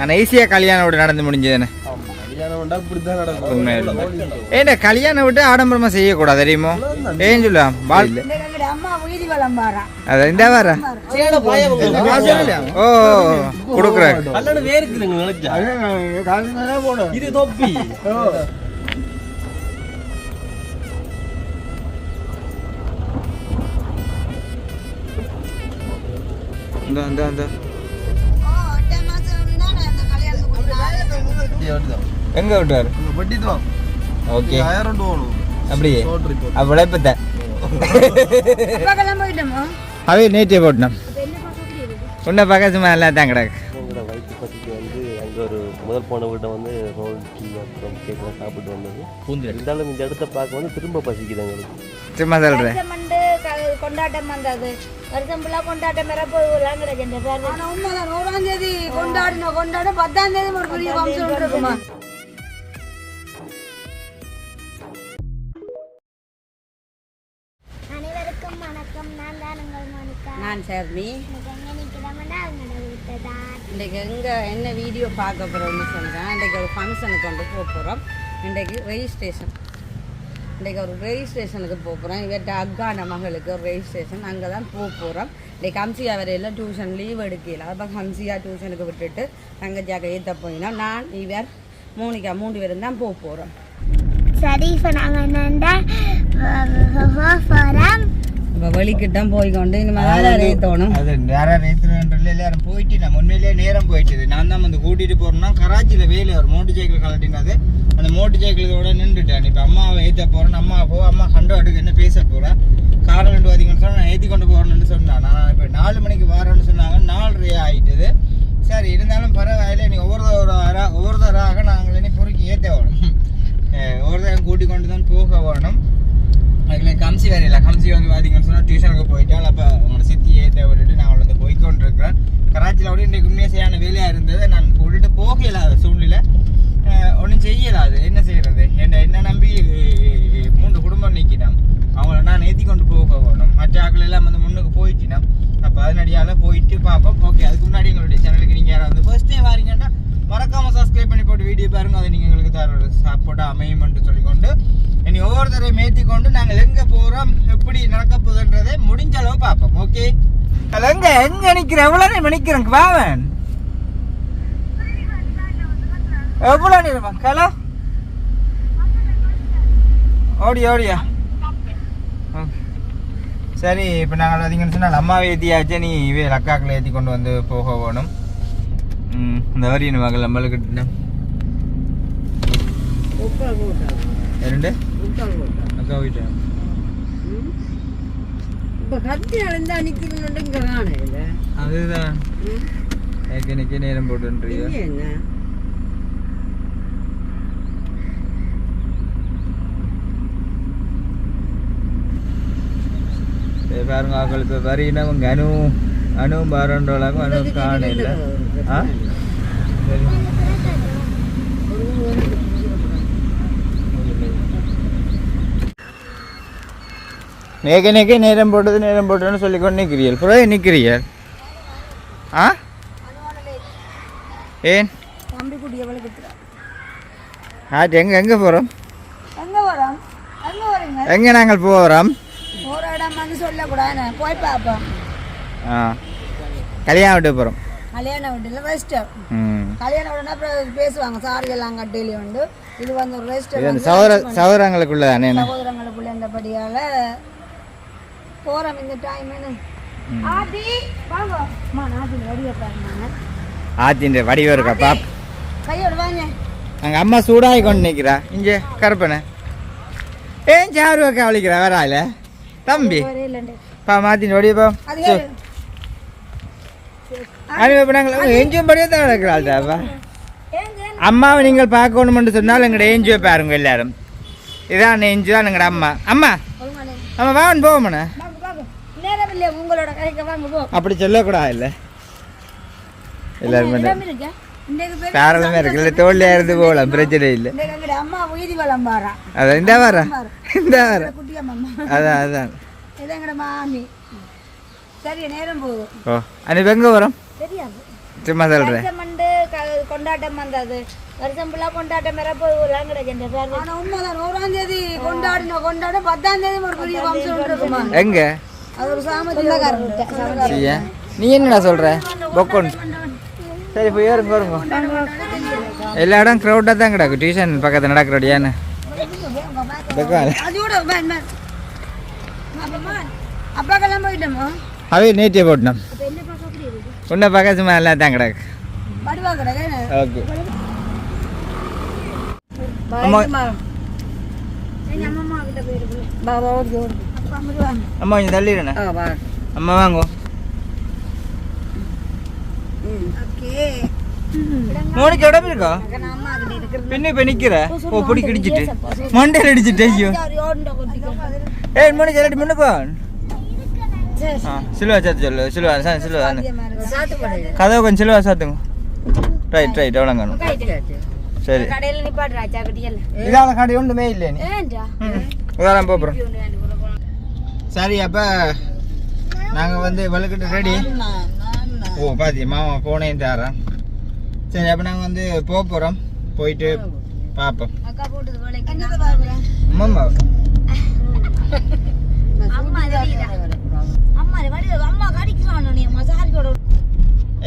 ஆனால் ஈஸியாக கல்யாணம் விட்டு நடந்து முடிஞ்சதுன்னு. ஆமா கல்யாணம் விட்டு ஆடம்பரமாக செய்யக்கூடாது தெரியுமோ? ஏன் சொல்லலாம் வாழ் அதான் இந்த வர ஓ கொடுக்குறேன் கல்லணை வேர்க்குதுங்க நினைச்சா. இது தொப்பி. இந்த இந்த இந்த. எங்கே விட்டார் ஓகே. அப்படியே. விளைப்பத்த அவே நேற்றே போட்டோம் உன்னை பார்க்க சும்மா எல்லாம் தான் கிடக்கு. ஒரு முதல் போன வீட்டை வந்து ரோல் டீ அப்புறம் கேக்கெலாம் சாப்பிட்டு வந்தது. இருந்தாலும் இந்த இடத்த பார்க்க வந்து திரும்ப பசிக்குது எங்களுக்கு. சும்மா சொல்கிறேன் கொண்டாட்டம் வந்தது. வருஷம் ஃபுல்லாக கொண்டாட்டம் வரப்போலாம் கிடைக்கின்ற ஆனா உண்மைதான். நூறாம் தேதி கொண்டாடின கொண்டாட பத்தாம் தேதி ஒரு பெரிய ஃபங்க்ஷன் இருக்குமா அனைவருக்கும் வணக்கம். நான் தான் உங்கள் மோனிகா. நான் சர்மி இன்றைக்கு எங்கே என்ன வீடியோ பார்க்க போகிறோம்னு சொன்னேன் இன்றைக்கு ஒரு ஃபங்க்ஷனுக்கு வந்து போக போகிறோம் இன்றைக்கு ரெஜிஸ்ட்ரேஷன் இன்றைக்கு ஒரு ரெஜிஸ்ட்ரேஷனுக்கு போக போகிறோம் இவர்கிட்ட அக்கான மகளுக்கு ஒரு ரெஜிஸ்ட்ரேஷன் அங்கே தான் போக போகிறோம் இன்றைக்கு ஹம்சியா வரையில் டியூஷன் லீவ் எடுக்கல. அப்போ ஹம்சியா டியூஷனுக்கு விட்டுட்டு தங்கச்சியாக ஏற்ற போயினோம் நான் இவர் மோனிகா மூணு பேரும் தான் போக போகிறோம் சரி இப்போ நாங்கள் என்னென்னா போகிறோம் இப்போ வெளிக்கிட்டம் போய் கொண்டு இனிமேல் தான் ஏற்றணும் அது யாரும் நேற்றுல எல்லாரும் போயிட்டு நம்ம உண்மையிலேயே நேரம் போயிட்டுது. நான் தான் வந்து கூட்டிட்டு போறேன்னா கராச்சியில் வேலை ஒரு மோட்டர் சைக்கிள் கலட்டினது அந்த மோட்டர் சைக்கிள் இதோட நின்றுட்டேன். இப்போ அம்மாவை ஏற்ற போறேன் அம்மா போ அம்மா கண்டு அடுக்கு என்ன பேச போறேன் காரம் ரெண்டு வாதிங்கன்னு சொன்னா நான் ஏற்றி கொண்டு போறேன்னு சொன்னேன் நான் இப்போ நாலு மணிக்கு வரேன்னு சொன்னாங்க. நாலரை ஆயிட்டுது. சரி இருந்தாலும் பரவாயில்ல. நீ ஒவ்வொரு ஒரு ஒவ்வொருத்தராக நாங்கள் இனி பொறுக்கி ஏற்ற வேணும். அஹ் ஒவ்வொருத்தரையும் கூட்டி கொண்டு தான் போக வேணும். அதுல கம்சி வேற இல்லை. கம்சி வந்து பார்த்தீங்கன்னு சொன்னால் டியூஷனுக்கு போயிட்டால் அப்போ உங்களோட சித்தியே தேவைட்டு நான் வந்து போய்க்கொண்டு இருக்கிறேன் கராச்சியில் கூட இன்றைக்கு உண்மையாக சரியான வேலையாக இருந்தது. நான் கூட்டிட்டு போக இல்லாத சூழ்நிலை. ஒன்றும் செய்யலாது என்ன செய்கிறது என்ன என்ன நம்பி மூன்று குடும்பம் நிற்கினோம் அவங்கள நான் ஏற்றி கொண்டு போக வேணும். மற்ற ஆக்கள் எல்லாம் வந்து முன்னுக்கு போயிட்டினோம். அப்போ அதனடியால் போயிட்டு பார்ப்போம் ஓகே அதுக்கு முன்னாடி எங்களுடைய சேனலுக்கு நீங்கள் யாராவது ஃபர்ஸ்ட் டே வாரீங்கன்னா சப்ஸ்கிரைப் பண்ணி போட்டு வீடியோ பாருங்க. அதை நீங்கள் எங்களுக்கு தர அமையும் சப்போர்ட்டாக அமையும்னு சொல்லிக்கொண்டு இனி ஒவ்வொருத்தரையும் ஏற்றி கொண்டு நாங்கள் எங்கே போகிறோம் எப்படி நடக்க போகுதுன்றதை முடிஞ்ச அளவு பார்ப்போம். ஓகே எங்க எங்க நிக்கிறேன் எவ்வளோ நேரம் நிக்கிறேன்? வாவன் எவ்வளோ நேரமா ஹலோ? ஓடி ஓடியா? சரி இப்போ நாங்கள் பார்த்தீங்கன்னு சொன்னால் அம்மாவை ஏற்றியாச்சு நீ இவே அக்காக்களை ஏற்றி கொண்டு வந்து போக வேணும். இந்த வரி என்ன மகள் நம்மளுக்கு உட்கார் போட்டாங்க ரெண்டு அக்கா போயிட்டேன் இப்போ கத்தி அழுந்தா அதுதான் எனக்கு இன்னைக்கு நேரம் போட்டுன்றியா என்ன பாருங்க ஆக்கள் இப்போ வரினா அனு அனு பாரண்டோளாக்கும் அனு காணல ஆ சரி நேக்க நேக்க நேரம் போட்டது நேரம் போட்டதுன்னு சொல்லி கொண்டு நிற்கிறீர்கள் புறம் நிற்கிறீர்கள் ஆ ஏன் தம்பி குட்டி எவ்வளோ கிட்டுறா ஆட்டு எங்கே எங்கே போகிறோம் எங்கே வரோம் எங்கே வரீங்க எங்கே நாங்கள் போகிறோம் ஒரு இடம் வந்து சொல்லக்கூடாது போய் பார்ப்போம் ஆ கல்யாணம் விட்டு போகிறோம் கல்யாண வீட்டில் ரெஸ்டர் ம் கல்யாண வீடுனா அப்புறம் பேசுவாங்க? சாரி எல்லாம் கட்டிலி உண்டு. இது வந்து ஒரு அந்த சௌர சௌரங்களுக்குள்ள தானே சகோதரங்களுக்குள்ள இருந்தபடியால் போகிறோம் இந்த டைம் என்ன ஆதி வாங்க. அம்மா நாட்டி ரெடியாக பாருங்க ஆத்தின்ற வடிவம் இருக்கா பாப்? கையோட வாங்க. அங்கே அம்மா சூடாகி கொண்டு நிற்கிறா இங்கே கருப்பனை. ஏன் சாருவா கவலிக்கிறா வரால தம்பி. ஒரே இல்லைண்டு. பா மாத்தின் வடிவ அனுப்பி அது ஏறு. எஞ்சும் படியே தான் இருக்கிறாள் ஏங்க அம்மாவை நீங்கள் பார்க்கணுமென்று சொன்னால் எங்கள்ட எஞ்சுவை பாருங்க எல்லாரும். இதான் எஞ்சு தான் எங்களோட அம்மா. அம்மா அம்மா வாங்க போவோம்ண்ணே அப்படி சொல்லக்கூடாது இல்லை. எல்லாருமே இடம் தாராளமாக இருக்கு இல்லை தோல்லையாக இருந்து போகலாம் பிரச்சனை இல்லை. அம்மா வளம் அதான் இந்த வர. இந்த வர. அதான் அதான். மாமி. சரி நேரம் போகுது. ஓ எங்கே வரோம் தெரியாது. சும்மா சொல்கிறேன் கொண்டாட்டம் வந்தது. வருஷம் ஃபுல்லாக கொண்டாட்டம் பெற போகலாம் கிடைக்கின்ற பேர் ஆனா உண்மைதான். ஓராம் தேதி கொண்டாடின கொண்டாட பத்தாம் தேதி ஒரு பெரிய ஃபங்க்ஷன் இருக்குமா? எங்க? அது ஒரு சரியா நீ என்னடா சொல்ற? பொக்கோன். சரி போய் ஏறுங்க வருங்க எல்லா இடம் க்ரௌடாக தான் கிடக்கு. டியூஷன் பக்கத்தில் நடக்கிறடியான்னு அதோட வேன் அப்பமா அப்பாக்கெல்லாம் போயிட்டோமா அவே நேற்றே போட்டோம் உன்னை பார்க்க சும்மா கிடக்கு ஓகே அம்மா கொஞ்சம் தள்ளிடுண்ணே அம்மா வாங்கோ ஓகே மோனிக்கு இடம் இருக்கா பின்ன இப்ப நிக்கிற ஓ பொடி கிடிச்சிட்டு மண்டையில் அடிச்சிட்டு ஐயோ ஏய் மோனிக்கு எல்லாட்டி முன்னுக்கு சிலுவா சாத்து சொல்லு சிலுவா சா சிலுவா கதவை கொஞ்சம் சிலுவா சாத்துங்க. ரைட் ரைட் எவ்வளோங்க சரி. இதான கடை ஒன்றுமே இல்லை நீ. ஏன்டா? இதான் போகிறோம் சரி அப்போ நாங்கள் வந்து வலுக்கிட்டு ரெடி ஓ பாத்தி மாமா போனேன் தாரேன் சரி அப்போ நாங்கள் வந்து போக போகிறோம் போயிட்டு பார்ப்போம் அம்மா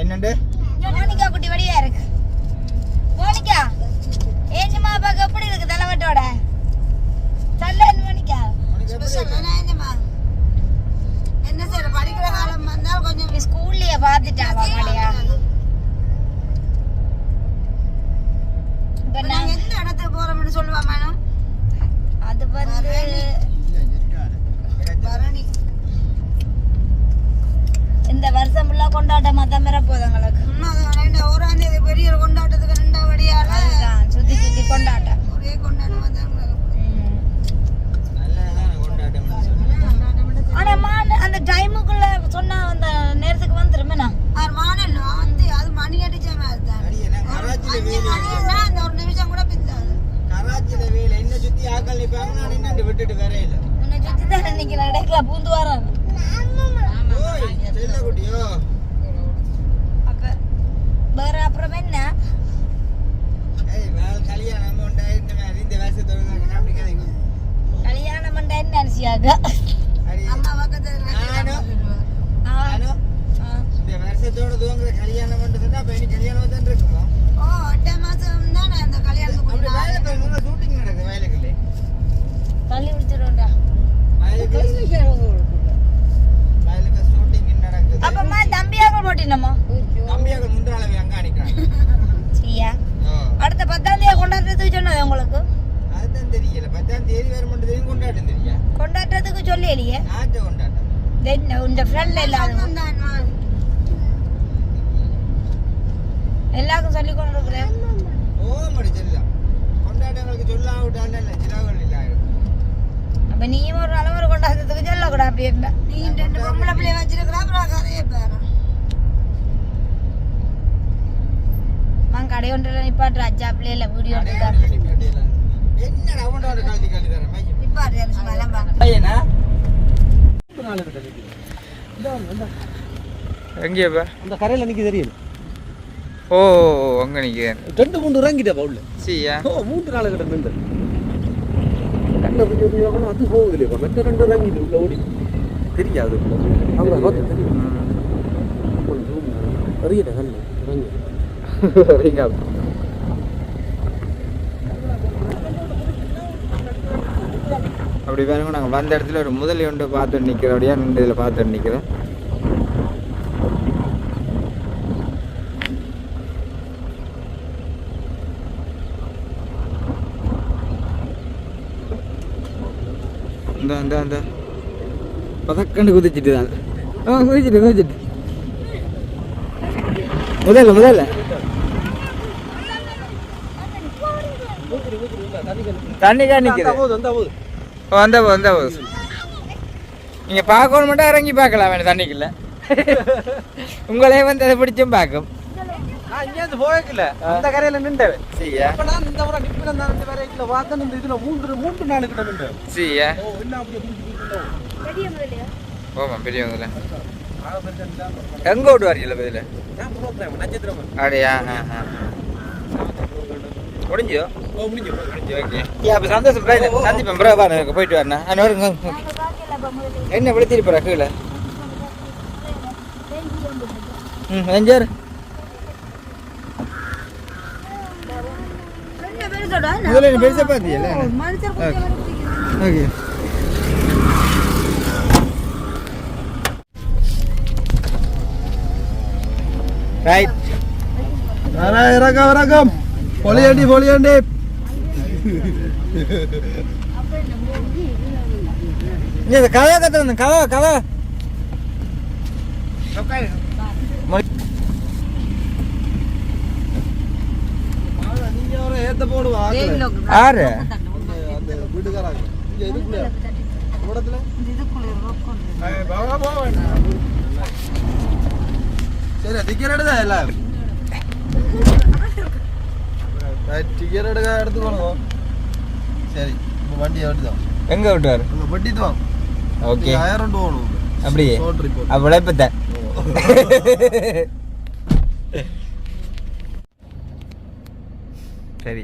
என்னண்டு? மோனிகா குட்டி வடியா இருக்கு. மோனிகா ஏஞ்சம்மா பார்க்க எப்படி இருக்கு தலைவட்டோட? சல்லன் மோனிகா. என்ன செய்யற படிக்கிற காலம் வந்தால் கொஞ்சம் ஸ்கூல்லயே பார்த்துட்டாவா மாடியா இப்ப நாங்க நாங்க எந்த இடத்துக்கு போறோம்னு சொல்லுவா மேடம்? அது வந்து பரணி இந்த வருஷம் ஃபுல்லா எங்களுக்கு உண்மைதான் ரெண்டு ஓராம் தேதி பெரிய ஒரு கொண்டாட்டத்துக்கு ரெண்டா வழியால சுத்தி சுத்தி கொண்டாட்டம் ஒரே கொண்டாட்டம் ஆனா மான் அந்த டைமுக்குள்ள சொன்னா அந்த நேரத்துக்கு வந்துருமே நான். வந்து அது மணி அடிச்ச மாதிரி தான் அந்த ஒரு நிமிஷம் கூட பிந்தாது. கராச்சியில வேலை என்ன சுத்தி ஆக்கள் நிப்பாங்க நான் என்ன விட்டுட்டு வரையில? உன்னை சுத்தி தான் நினைக்கிறேன் இடைக்கல பூந்து வரான் ஓய் செல்ல குட்டியோ வேற அப்புறம் என்ன கல்யாணம் இந்த பண்ண என்ன அடி அம்மா பக்கத்துல இந்த வருஷத்தோட துவங்குற கல்யாணம் பண்றதுன்னா அப்ப இனி கல்யாணம் தான் இருக்குமோ ஓ எட்டு மாசம் தான் அந்த கல்யாணத்துக்கு அப்படி வயலுக்கு நல்லா ஷூட்டிங் நடக்குது வயலுக்குள்ளே தள்ளி விடுத்துடும்டா வயலுக்கு வயலுக்கு ஷூட்டிங் நடக்குது அப்பமா தம்பியாக போட்டினமோ தம்பியாக முந்தாளவை அங்க அணிக்கிறாங்க சரியா ஓ அடுத்த பத்தாம் தேதி கொண்டாடுறதுக்கு சொன்னது உங்களுக்கு அதுதான் தெரியல பத்தாம் தேதி வேற மட்டும் கொண்டாட்டம் தெரியா கொண்டாடுறதுக்கு சொல்லலையே நாட்டை கொண்டாட்டம் என்ன உங்க ஃப்ரெண்ட் இல்லாத தான் நான் எல்லாருக்கும் சொல்லி கொண்டு இருக்கிறேன் ஓ மடி செல்லாம் கொண்டாட்டங்களுக்கு சொல்லாவிட்டான்னு இல்லை சிலாவல் இல்லை அப்ப நீயும் ஒரு அளவு கொண்டாடுறதுக்கு சொல்லக்கூடாது அப்படி இருந்தா நீ ரெண்டு பொம்பளை பிள்ளைய வச்சிருக்கிறா அப்புறம் கதையை பேர நான் கடை ஒன்றில் நிப்பாட்டு அஜா பிள்ளைல வீடியோ மையம் நிப்பாட்டு பலம் பார்க்க பையனா எங்கேயாப்பா அந்த கரையில் நிற்க தெரியும்? ஓ அங்கே நிற்கிறேன் ரெண்டு மூணு இறங்கிட்டப்பா உள்ள சரியா ஓ மூன்று நாள் கிட்ட நின்று கண்ணில் கொஞ்சம் பார்க்கணும், அது போகுது இல்லையா மற்ற ரெண்டு இறங்கிட்டு உள்ள ஓடி. தெரியாது அவங்க பார்த்து தெரியும். அறியிட்ட கண்ணு. இறங்கி. அப்படி பாருங்க நாங்கள் வந்த இடத்துல ஒரு முதலி ஒன்று பார்த்துட்டு நிற்கிறோம் அப்படியே நின்று இதில் பார்த்துட்டு நிற்கிறோம் இந்த இந்த அந்த பதக்கண்டு குதிச்சிட்டு தான். ஆ குதிச்சிட்டு குதிச்சிட்டு. முதல்ல முதல்ல. தண்ணி தான் வந்தா வந்த நீங்கள் பார்க்கணும் மட்டும் இறங்கி பார்க்கலாம் வேணும் தண்ணிக்குள்ள உங்களே வந்து அதை பிடிச்சும் பார்க்கும். நான் இங்கேருந்து போகல அந்த கரையில் நின்றவன். சரியா? இப்ப நான் இந்த முறை நான் இந்த கரையில் பார்க்க இந்த இதுல மூன்று மூன்று நாள் கிட்ட நின்றேன். சரியா? ஓ என்ன அப்படியே பிடிச்சிட்டு ஓமா பெரியவங்கள எங்க ஓட்டு வரீங்களா பதில நட்சத்திரம். அப்படியா? ஆ ஆ. முடிஞ்சோ அப்போ சந்தோஷம் சந்திப்பேன் பிறகு வா எனக்கு போயிட்டு வரேன். அண்ணா என்ன விழுத்திட்டு போகிற கீழே? ம் அஞ்சாறு முதல்ல நீ பெருசாக பார்த்தியல்ல? ஓகே. ரைட் இறக்கம் இறக்கம் போலியாண்டி பொலியாண்டி நீ இந்த கதை கத்துறது கதை கதை நீங்க அவரை டிக்கெட் எடுக்க எடுத்து போனோம் சரி இப்போ வண்டியை எடுத்துதான் எங்க விட்டுவார் நம்ம வட்டி தான் ஓகே ஆயிரம் போகணும் அப்படியே ஷோர்ட் ரிப்போர்ட் அப்ப விளைப்பத்த சரி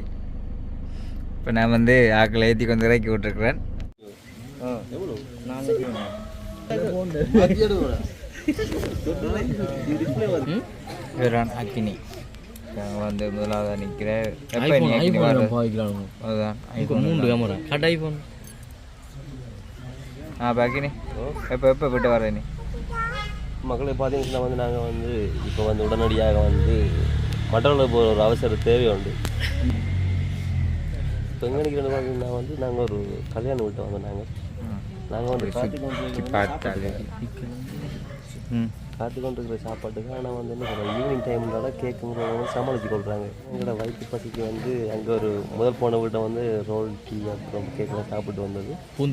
இப்போ நான் வந்து ஆக்களை ஏற்றி கொஞ்சம் இறக்கி விட்டுருக்குறேன் இவரான் அக்கினி நாங்கள் வந்து முதலாவது நிற்கிற எப்போ நீ அக்கினி வர்றது? அதுதான் ஐஃபோன் மூன்று கேமரா கட் ஐஃபோன் ஆ இப்போ அக்கினி எப்போ எப்போ விட்டு வர நீ? மக்களை பார்த்தீங்கன்னா வந்து நாங்கள் வந்து இப்போ வந்து உடனடியாக வந்து மற்றவர்களுக்கு போகிற ஒரு அவசர தேவை உண்டு. இப்போ எங்கே நிற்கிறோன்னு பார்த்தீங்கன்னா வந்து நாங்கள் ஒரு கல்யாணம் விட்டு வந்தோம் நாங்கள் நாங்கள் வந்து பார்த்தாலே. ம். காத்து கொண்டு இருக்கிற சாப்பாட்டுக்கு. ஆனால் வந்து என்ன சொல்கிறோம் ஈவினிங் டைம்னால கேக்குங்கிறவங்க சமாளித்து கொள்கிறாங்க எங்களோட வயிற்று பசிக்கு வந்து அங்கே ஒரு முதல் போன வீட்டை வந்து ரோல் டீ அப்புறம் கேக்கெல்லாம் சாப்பிட்டு வந்தது.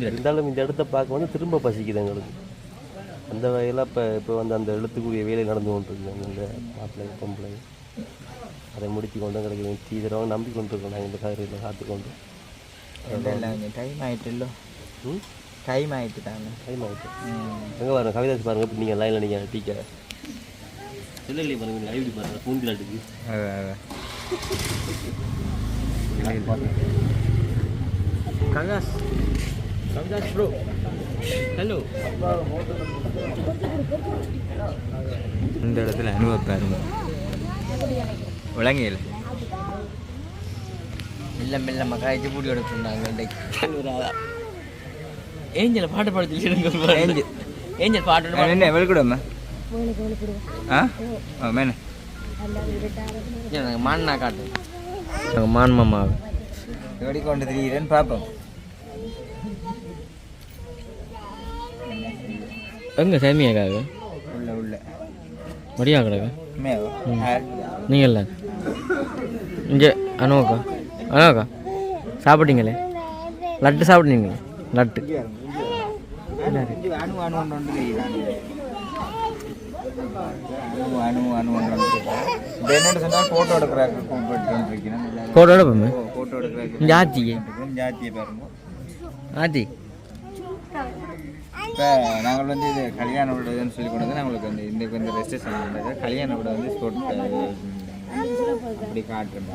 இருந்தாலும் இந்த இடத்த பார்க்க வந்து திரும்ப பசிக்குது எங்களுக்கு. அந்த வகையில் இப்போ இப்போ வந்து அந்த எழுத்துக்குரிய வேலை நடந்து கொண்டிருக்கு அந்த மாப்பிள்ளை பொம்பளை அதை முடித்து கொண்டு எங்களுக்கு தீவிரமாக நம்பி கொண்டிருக்கோம் நாங்கள் இந்த கதிரையில் காத்துக்கொண்டு. டைம் ஆயிட்டுல்லோ ம்? டைம் ஆயிட்டு தாங்க. டைம் ஆகிட்டு எங்கே பாருங்க கவிதாஸ் பாருங்க இப்போ நீங்கள் லைனில் நீங்கள் டீக்க இல்லை இல்லையே பாருங்க ஐடி பாருங்க அதான் அதான் கங்காஸ் கங்காஸ் ப்ரோ ஹலோ இந்த இடத்துல அனுபவிப்பாருங்க விளங்கியல. மெல்ல மெல்ல மக்காய்ச்சி பூடி எடுத்துருந்தாங்க ஏஞ்சல் பாட்டு பாடுத்து ஏஞ்சல். ஏஞ்சல் பாட்டு என்ன வெளிக்கூடம்மா ஆ? ஆ மேனே எனக்கு மான் நான் காட்டு. எனக்கு மான் மாமா. எப்படி கொண்டு திரியிறேன்னு பார்ப்போம் எங்க சாமியாக்காக உள்ள உள்ள. மடியா கிடக்கு. நீங்கள் இல்லை? இங்கே அனுவாக்கா அனுவாக்கா சாப்பிட்டீங்களே? லட்டு சாப்பிட்டீங்களே? லட்டு. அணு அணு ஒன்று அணு அணு ஒன்று என்னோட சொன்னால் ஃபோட்டோ கூப்பிட்டு இருக்கேன் ஃபோட்டோ எடுப்போமே ஃபோட்டோ இங்கே ஆச்சியே ஜாத்தியை பாருங்க ஆச்சி இப்போ நாங்கள் வந்து இது கல்யாண விடுறதுன்னு சொல்லி கொண்டு வந்து நாங்களுக்கு வந்து இந்த இந்த ரெஜிஸ்ட்ரேஷன் பண்ணுறது கல்யாண விட வந்து ஸ்போர்ட் அப்படி காட்டுறோம்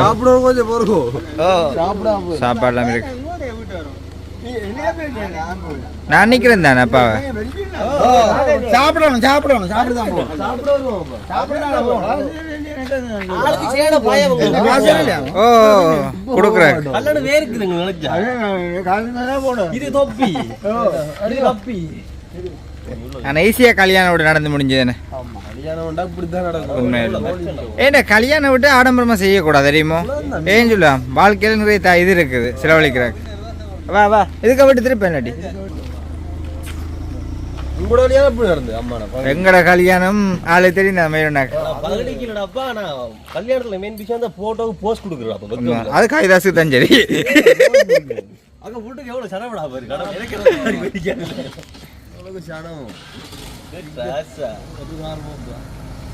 சாப்பிடுவோம் கொஞ்சம் போறோம் ஓ. சாப்பிடாம. சாப்பாடுலாம் இருக்கு. நான் நிற்கிறேன் தானே அப்பாவை? சாப்பிடணும் சாப்பிடணும் சாப்பிடுதான் ஓ கொடுக்குறேன் இது தொப்பி. இது தொப்பி. ஈஸியாக கல்யாணம் விட்டு நடந்து உண்மையில் ஏன்னா கல்யாணம் விட்டு ஆடம்பரமாக செய்யக்கூடாது தெரியுமோ? ஏன் சொல்லலாம் வாழ்க்கையில் நிறைய த- இது இருக்குது செலவழிக்கிறாங்க வா வா. இதுக்க விட்டு திருப்பேன் இல்லாட்டி உங்களோட கல்யாணம் எப்படி நடந்தது அம்மா நான் எங்கட கல்யாணம்? ஆளு தெரியும் மேலுனாக்கு பகடிக்கு இல்லடாப்பா நான் கல்யாணத்துல மெயின் விஷயம் தான் போட்டோவுக்கு போஸ்ட் கொடுக்குறாப்பா அது காளிதாசு தான் சரி. அங்க வீட்டுக்கு எவ்வளவு சடப்படா பாரு கடவுள் எனக்கு சனம்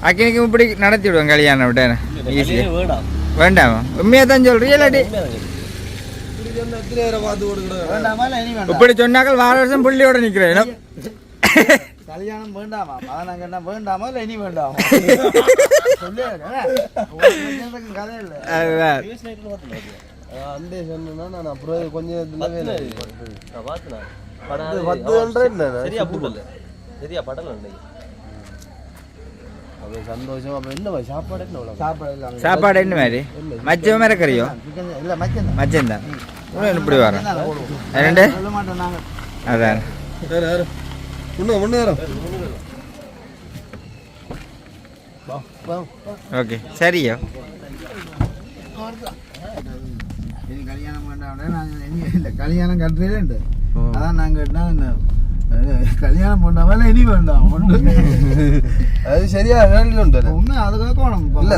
அக்கினிக்கு இப்படி நடத்தி விடுவோம் கல்யாணம் விட்டு ஈஸியா வேண்டாம். வேண்டாமா? உண்மையா தான் சொல்றீங்க இல்லாட்டி இப்படி சொன்னாக்கள் வார வருஷம் புள்ளியோட நிக்கிறேன். கல்யாணம் வேண்டாமா? அதான் நாங்க என்ன வேண்டாமா இல்ல இனி வேண்டாமா? கதை இல்ல. அந்த சொன்னா நான் அப்புறம் கொஞ்சம்? சரியா போடல சந்தோஷம் அப்ப என்ன சாப்பாடு என்ன சாப்பாடு இல்ல சாப்பாடு என்ன மாதிரி? மச்சம் மாதிரி கறியோ? சிக்கன் இல்ல மச்சம் மச்சம் தான். இப்படி வரோம் ரெண்டு சொல்ல மாட்டோம் நாங்க அதான் ஓகே சரியோ. கல்யாணம் இல்ல கல்யாணம் கட்டுறதுண்டு அதான் நாங்க கேட்டா என்ன, அஹ், கல்யாணம் பண்ணாமல் இனி வேண்டாம் அது சரியா உண்டு உண்மை அதுக்காக கோணம் இல்ல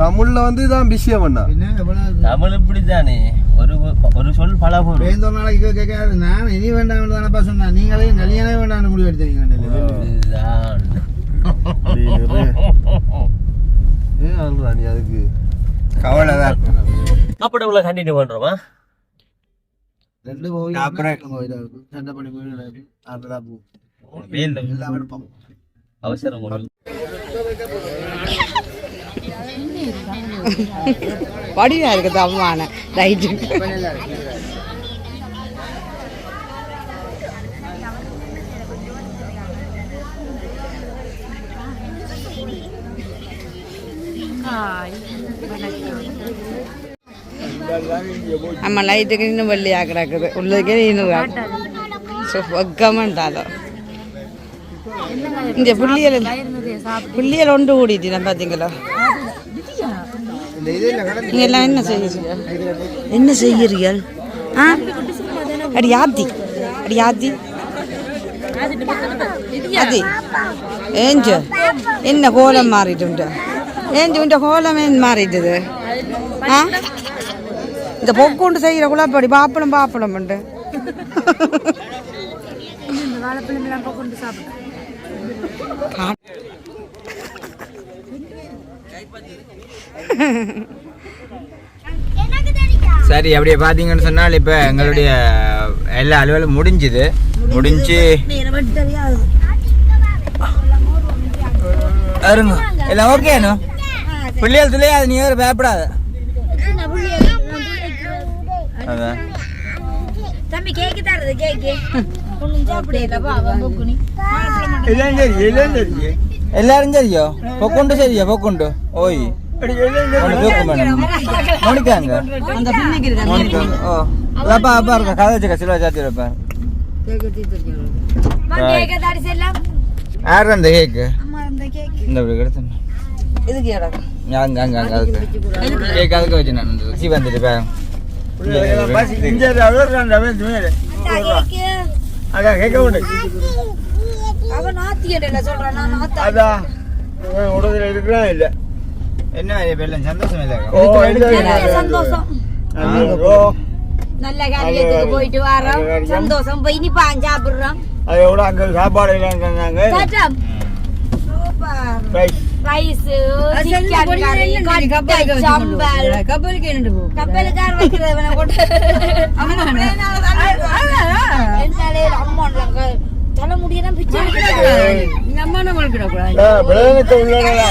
தமிழ்ல வந்து தான் விஷயம் பண்ணா தமிழ் இப்படி தானே ஒரு ஒரு சொல் பல பொருள் வேந்த நாளைக்கு கேட்காது நான் இனி வேண்டாம் தானப்பா சொன்னேன் நீங்களே கல்யாணம் வேண்டாம்னு முடிவு எடுத்துருக்கீங்க ஏன் அதுக்கு கவலை தான் அப்படி உள்ள கண்டினியூ பண்றோமா ரெண்டு போய் அப்புறம் சண்டை பண்ணி போயிடுறாரு அதுதான் போ மீண்டும் எல்லாம் எடுப்போம் அவசரம். வடிவா இருக்குது அம்மான ரைட்டு ஆமா லைட்டுக்கு இன்னும் வெள்ளையா கிடக்குது உள்ளதுக்கே இன்னும் வெக்கமாட்டாலும் இந்த புள்ளியல் புள்ளியல் ஒன்று கூடிட்டு பார்த்தீங்களா நீங்கள் எல்லாம் என்ன செய்யறீங்க என்ன செய்கிறீர்கள்? ஆ? அடி ஆத்தி. அடி ஆத்தி. ஆத்தி. ஏஞ்சு. என்ன கோலம் மாறிட்டு ஏஞ்சு உண்ட கோலம் மாறிட்டுது? ஆ? இந்த பொக்குண்டு செய்கிற குழப்படி பாப்பளம் பாப்பளம் உண்டு. சரி அப்படியே பார்த்தீங்கன்னு சொன்னால் இப்போ எங்களுடைய எல்லா அலுவலும் முடிஞ்சுது. முடிஞ்சு. அருங்க எல்லாம் ஓகேனோ பிள்ளைகள் துளையாது நீ வேறு பயப்படாத. அதான் தம்பி கேக்கு தரது கேக்கு எல்லாரும் சரியோ பொக்குண்டு சரியா பொக்குண்டு ஓய் மோனிக்காங்க அந்த பின்னிக்கு இருக்க மோனிக்கா ஓ அப்பா அப்பா இருக்கா கதை வச்சுக்க சிலுவா சாத்தி வைப்பேன் கேக்க தாடி செல்லாம் யார் அந்த கேக்கு அம்மா அந்த கேக் இந்த இப்படி கிடத்து இதுக்கு இடம் அங்க அங்க அங்க அதுக்கு கேக் அதுக்கு வச்சு நான் சி கேக்கு அதான் கேட்க உண்டு அவன் நாத்தி என்ன உடதுல இல்ல? வெள்ளம் சந்தோஷம் இல்லை? சந்தோஷம். நல்ல காரியத்துக்கு போயிட்டு வரோம். சந்தோஷம். போய் இனிப்பான் சாப்பிடுறோம் அதோட அங்க சாப்பாடு இல்லைன்னு சாட்டம். ரைஸ் சம்பல் கப்பலுக்கு என்னண்டு போ கப்பலுக்கார வைக்கிறவனை கொண்டு என்னாலே அம்மா தலை முடியெல்லாம் பிச்சை பிள்ளைகளுக்கு உள்ளடா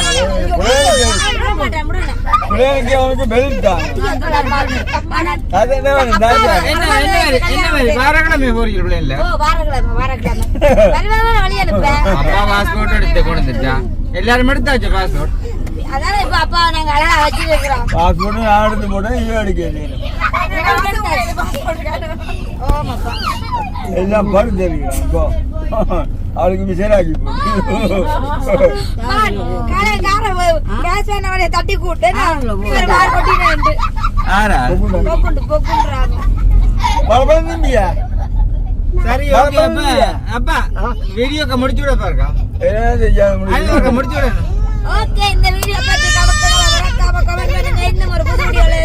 விட மாட்டேன், விடல. பிள்ளைகளுக்கு அவனுக்கு பெல்ட் தான் அது என்ன? வாரக்கிழமை போறீங்க பிள்ளைங்கள ஓ, வாரக்கிழமை, வாரக்கிழமை. வருவாங்க, வழி அனுப்புறேன். அப்பா பாஸ்போர்ட் எடுத்து கொண்டு வந்துட்டான் எல்லாரும் எடுத்தாச்சு பாஸ்போர்ட் அதானே இப்ப அப்பா நாங்க அழகா வச்சிருக்கிறோம் பாஸ்போர்ட் நான் எடுத்து போட்டேன் இவன் எடுக்க ஓமாப்பா எல்லாம் பரு தெரியும் இப்போ அவளுக்கு கேஸ் வேணவனே தட்டி கூட்டு சரி ஓகே அப்ப. அப்பா வீடியோக்கு முடிச்சு விட பாருக்கா. முடிச்சு விட. ஓகே இந்த வீடியோ பத்தி கமெண்ட் பண்ணுங்க. மறக்காம கமெண்ட் பண்ணுங்க. இன்னும் ஒரு புது வீடியோல